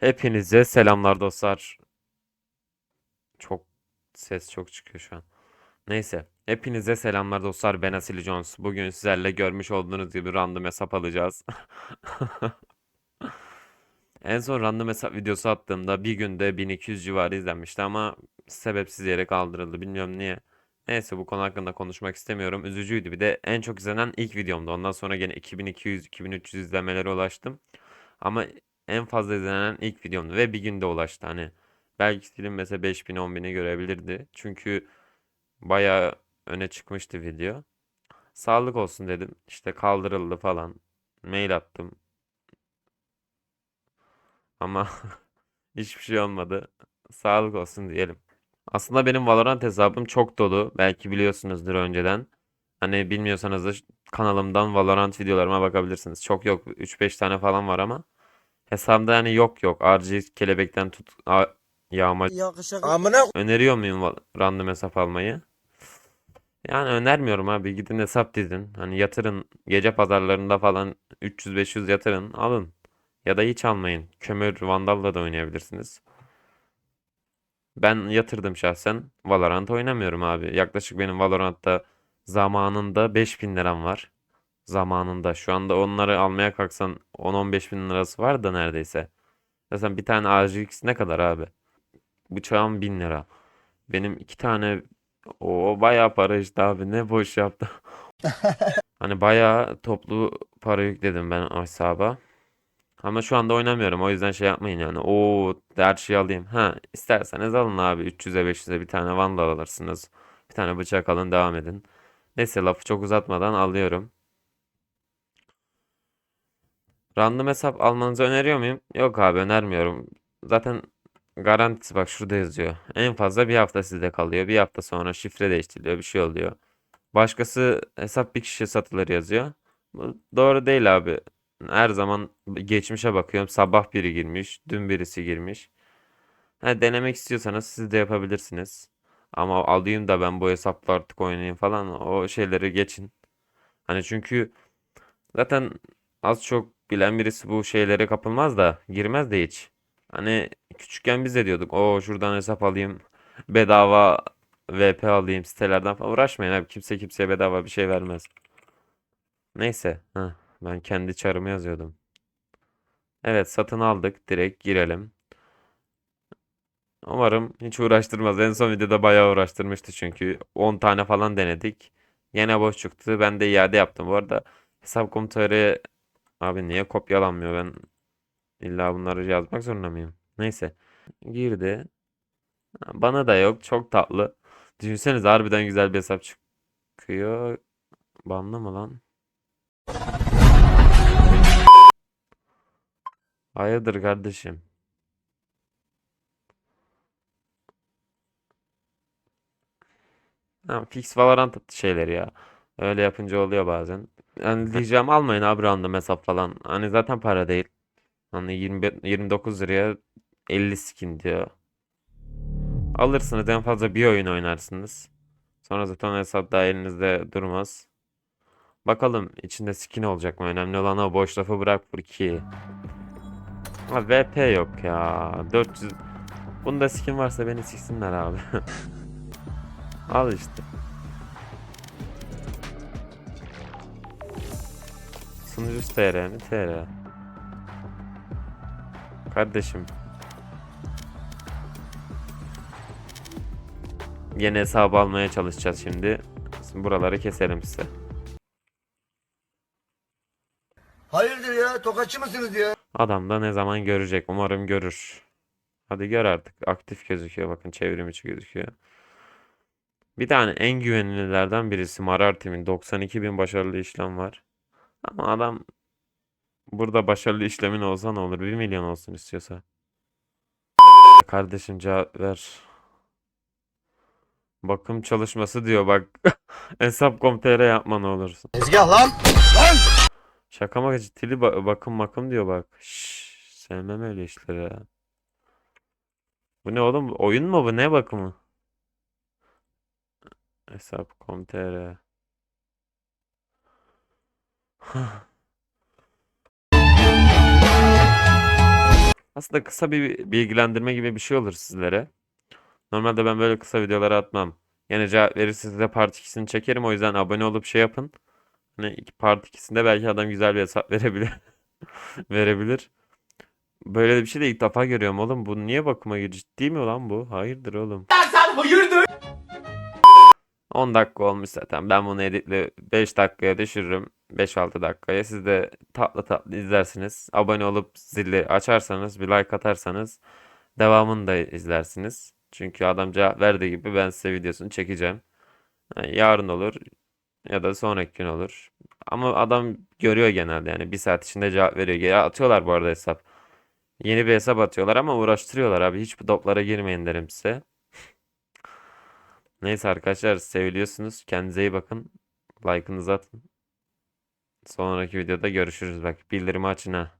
Hepinize selamlar dostlar. Çok ses çok çıkıyor şu an. Neyse. Hepinize selamlar dostlar. Ben Asil Jones. Bugün sizlerle görmüş olduğunuz gibi random hesap alacağız. En son random hesap videosu attığımda bir günde 1200 civarı izlenmişti ama sebepsiz yere kaldırıldı. Bilmiyorum niye. Neyse bu konu hakkında konuşmak istemiyorum. Üzücüydü. Bir de en çok izlenen ilk videomdu. Ondan sonra gene 2200-2300 izlemelere ulaştım. Ama en fazla izlenen ilk videomdu ve bir günde ulaştı. Hani belki silinmese 5000 10.000'i görebilirdi. Çünkü bayağı öne çıkmıştı video. Sağlık olsun dedim. İşte kaldırıldı falan. Mail attım. Ama hiçbir şey olmadı. Sağlık olsun diyelim. Aslında benim Valorant hesabım çok dolu. Belki biliyorsunuzdur önceden. Hani bilmiyorsanız da kanalımdan Valorant videolarıma bakabilirsiniz. Çok yok. 3-5 tane falan var ama. Hesabımda yani yok yok. RG kelebekten tut a- yağma. Amına Öneriyor muyum val- random hesap almayı? Yani önermiyorum abi. Gidin hesap dizin. Hani yatırın. Gece pazarlarında falan 300-500 yatırın. Alın. Ya da hiç almayın. Kömür Vandal'la da oynayabilirsiniz. Ben yatırdım şahsen. Valorant oynamıyorum abi. Yaklaşık benim Valorant'ta zamanında 5000 liram var. Zamanında. Şu anda onları almaya kalksan 10-15 bin lirası var da neredeyse. Mesela bir tane RGX ne kadar abi? Bıçağım 1000 lira. Benim iki tane o bayağı para işte abi. Ne boş yaptı. Hani bayağı toplu para yükledim ben o hesaba. Ama şu anda oynamıyorum. O yüzden şey yapmayın yani. O her şeyi alayım. Ha isterseniz alın abi. 300'e 500'e bir tane Vandal alırsınız. Bir tane bıçak alın devam edin. Neyse lafı çok uzatmadan alıyorum. Random hesap almanızı öneriyor muyum? Yok abi önermiyorum. Zaten garantisi bak şurada yazıyor. En fazla bir hafta sizde kalıyor. Bir hafta sonra şifre değiştiriliyor. Bir şey oluyor. Başkası hesap bir kişiye satılır yazıyor. Bu doğru değil abi. Her zaman geçmişe bakıyorum. Sabah biri girmiş, dün birisi girmiş. Ha, denemek istiyorsanız siz de yapabilirsiniz. Ama alayım da ben bu hesapla artık oynayayım falan o şeyleri geçin. Hani çünkü zaten az çok bilen birisi bu şeylere kapılmaz da girmez de hiç. Hani küçükken biz de diyorduk o şuradan hesap alayım bedava VP alayım sitelerden falan uğraşmayın abi kimse kimseye bedava bir şey vermez. Neyse. Heh. Ben kendi çarımı yazıyordum. Evet satın aldık. Direkt girelim. Umarım hiç uğraştırmaz. En son videoda bayağı uğraştırmıştı çünkü. 10 tane falan denedik. Yine boş çıktı. Ben de iade yaptım. Bu arada hesap komutarı abi niye kopyalanmıyor? Ben illa bunları yazmak zorunda mıyım? Neyse. Girdi. Bana da yok. Çok tatlı. Düşünsenize harbiden güzel bir hesap çıkıyor. Banlı mı lan? Hayırdır kardeşim? Ha, fix Valorant şeyleri ya. Öyle yapınca oluyor bazen. Yani diyeceğim almayın abi random hesap falan. Hani zaten para değil. Hani 20, 29 liraya 50 skin diyor. Alırsınız en fazla bir oyun oynarsınız. Sonra zaten hesap daha elinizde durmaz. Bakalım içinde skin olacak mı? Önemli olan o boş lafı bırak Furki. Ha VP yok ya. 400 Bunda skin varsa beni siksinler abi. Al işte. Sunucu TR mi? TR. Kardeşim. Yeni hesabı almaya çalışacağız şimdi. Şimdi buraları keselim size. hayırdır ya tokatçı mısınız ya? Adam da ne zaman görecek? Umarım görür. Hadi gör artık. Aktif gözüküyor. Bakın çevrim içi gözüküyor. Bir tane en güvenililerden birisi Marartim'in 92 bin başarılı işlem var. Ama adam burada başarılı işlemin olsa ne olur? 1 milyon olsun istiyorsa. Kardeşim cevap ver. Bakım çalışması diyor bak. Hesap.com.tr yapma ne olursun. Tezgah lan. Şaka maka ciddili ba- bakım bakım diyor bak. Şşş, sevmem öyle işleri ya. Bu ne oğlum? Oyun mu bu? Ne bakımı? Hesap.com.tr Aslında kısa bir bilgilendirme gibi bir şey olur sizlere. Normalde ben böyle kısa videoları atmam. Yani cevap verirseniz de part 2'sini çekerim. O yüzden abone olup şey yapın. Hani part 2'sinde belki adam güzel bir hesap verebilir. Verebilir. Böyle bir şey de ilk defa görüyorum oğlum. Bu niye bakıma? Ciddi mi lan bu? Hayırdır oğlum? 10 dakika olmuş zaten. Ben bunu editle 5 dakikaya düşürürüm. 5-6 dakikaya. Siz de tatlı tatlı izlersiniz. Abone olup zili açarsanız, bir like atarsanız devamını da izlersiniz. Çünkü adam cevap verdiği gibi ben size videosunu çekeceğim. Yani yarın olur ya da sonraki gün olur. Ama adam görüyor genelde yani bir saat içinde cevap veriyor. Ya atıyorlar bu arada hesap. Yeni bir hesap atıyorlar ama uğraştırıyorlar abi. Hiç bu toplara girmeyin derim size. Neyse arkadaşlar seviliyorsunuz. Kendinize iyi bakın. Like'ınızı atın. Sonraki videoda görüşürüz bak. Bildirimi açın ha.